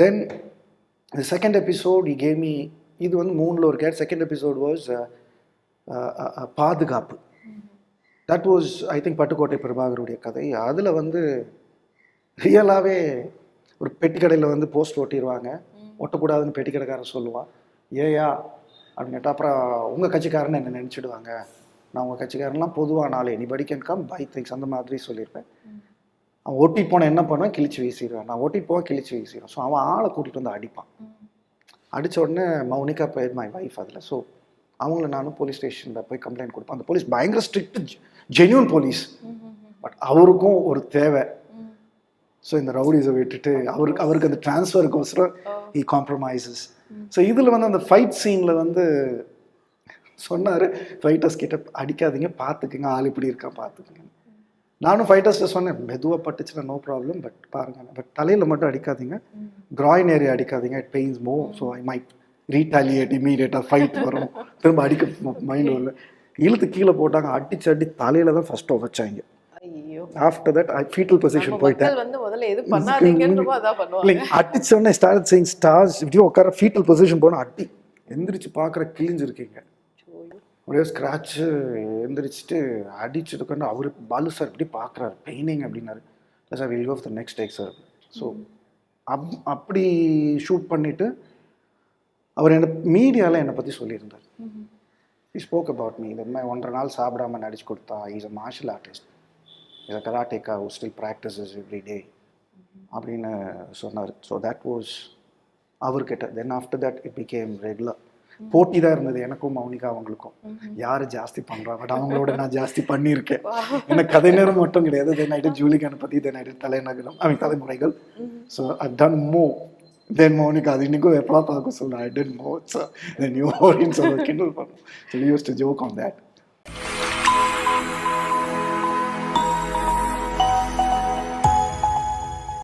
Then the second episode he gave me இது வந்து மூணில் ஒரு கேட் செகண்ட் எபிசோட் வாஸ் பாதுகாப்பு. That was I think Pattukkottai பிரபாகருடைய கதை. அதில் வந்து ரியலாகவே ஒரு பெட்டி கடையில் வந்து போஸ்ட் ஒட்டிடுவாங்க ஒட்டக்கூடாதுன்னு பெட்டி கடைக்காரன் சொல்லுவான். ஏயா அப்படின்னு கேட்டால் அப்புறம் உங்கள் கட்சிக்காரன்னு என்ன நினச்சிடுவாங்க? நான் உங்கள் கட்சிக்காரன்லாம் பொதுவாக நாள் anybody can come by things அந்த மாதிரி சொல்லியிருப்பேன். அவன் ஓட்டி போனால் என்ன பண்ணுவான்? கிழிச்சு வீசிடுவான். நான் ஓட்டி போவேன் கிழிச்சு வீசிடுவேன். ஸோ அவன் ஆளை கூட்டிகிட்டு வந்து அடிப்பான். அடித்த உடனே மௌனிகா பேர் மை வைஃப் அதில். ஸோ அவங்கள நானும் போலீஸ் ஸ்டேஷனில் போய் கம்ப்ளைண்ட் கொடுப்பேன். அந்த போலீஸ் பயங்கர ஸ்ட்ரிக்ட் ஜென்யூன் போலீஸ் பட் அவருக்கும் ஒரு தேவை. ஸோ இந்த ரவுடிஸை விட்டுட்டு அவருக்கு அவருக்கு அந்த டிரான்ஸ்ஃபருக்கோசரம் ஈ காம்ப்ரமைசஸ் ஸோ இதில் வந்து அந்த ஃபைட் சீனில் வந்து சொன்னார் ஃபைட்டர்ஸ் கிட்ட அடிக்காதீங்க பார்த்துக்குங்க ஆள் இப்படி இருக்கா பார்த்துக்குங்க நானும் ஃபைட்டர்ஸ்ட்டு சொன்னேன் மெதுவாக பட்டுச்சுன்னா நோ ப்ராப்ளம் பட் பாருங்க பட் தலையில் மட்டும் அடிக்காதீங்க. கிராயின் ஏரியா அடிக்காதீங்க it pains more so I might retaliate இமீடியட்டாக ஃபைட் வரும் திரும்ப அடிக்க மைண்ட் வரல. இழுத்து கீழே போட்டாங்க அடிச்சு அடி தலையில தான் ஃபர்ஸ்ட் வச்சாங்க ஐயோ. After that I foetal position போயிட்டேன். அடிச்சோடனே ஸ்டார்ட் சேயிங் ஸ்டார்ஸ் இப்படியே உட்கார ஃபீட்டல் பொசிஷன் போனால் அடி. எந்திரிச்சு பார்க்குற கிழிஞ்சிருக்கீங்க. அப்படியே ஸ்க்ராட்சு எந்திரிச்சிட்டு அடிச்சதுக்கு அவர் பாலு சார் இப்படி பார்க்குறாரு பெயினிங் அப்படின்னாரு. Sir will go the next take sir so up அப்படி ஷூட் பண்ணிவிட்டு அவர் என்ன மீடியாவில் என்னை பற்றி சொல்லியிருந்தார். he ஸ்போக் அபவுட் மீ இந்த மாதிரி ஒன்றரை நாள் சாப்பிடாம நடிச்சு கொடுத்தா is a martial artist is a karateka who still practises every day அப்படின்னு சொன்னார். ஸோ தட் வாஸ் அவர்கிட்ட. Then after that it became regular போட்டி தான் இருந்தது எனக்கும் மௌனிகா அவங்களுக்கும். யார் ஜாஸ்தி பண்ணுறா பட் அவங்களோட நான் ஜாஸ்தி பண்ணியிருக்கேன். எனக்கு கதை நேரம் மட்டும் கிடையாது. தென் ஐட்டு ஜூலிகானை பற்றி தென் ஐட்டு தலைநகரம் ஐ மீன் தலைமுறைகள். ஸோ ஐ டன் மோ தென் மௌனிகா. அது இன்னைக்கும் எப்படா பார்க்க சொல்ல ஐ டென்ட் மோ தென் யூ அப்படின்னு சொல்ல கிண்டல் பண்ணும். So used to joke on that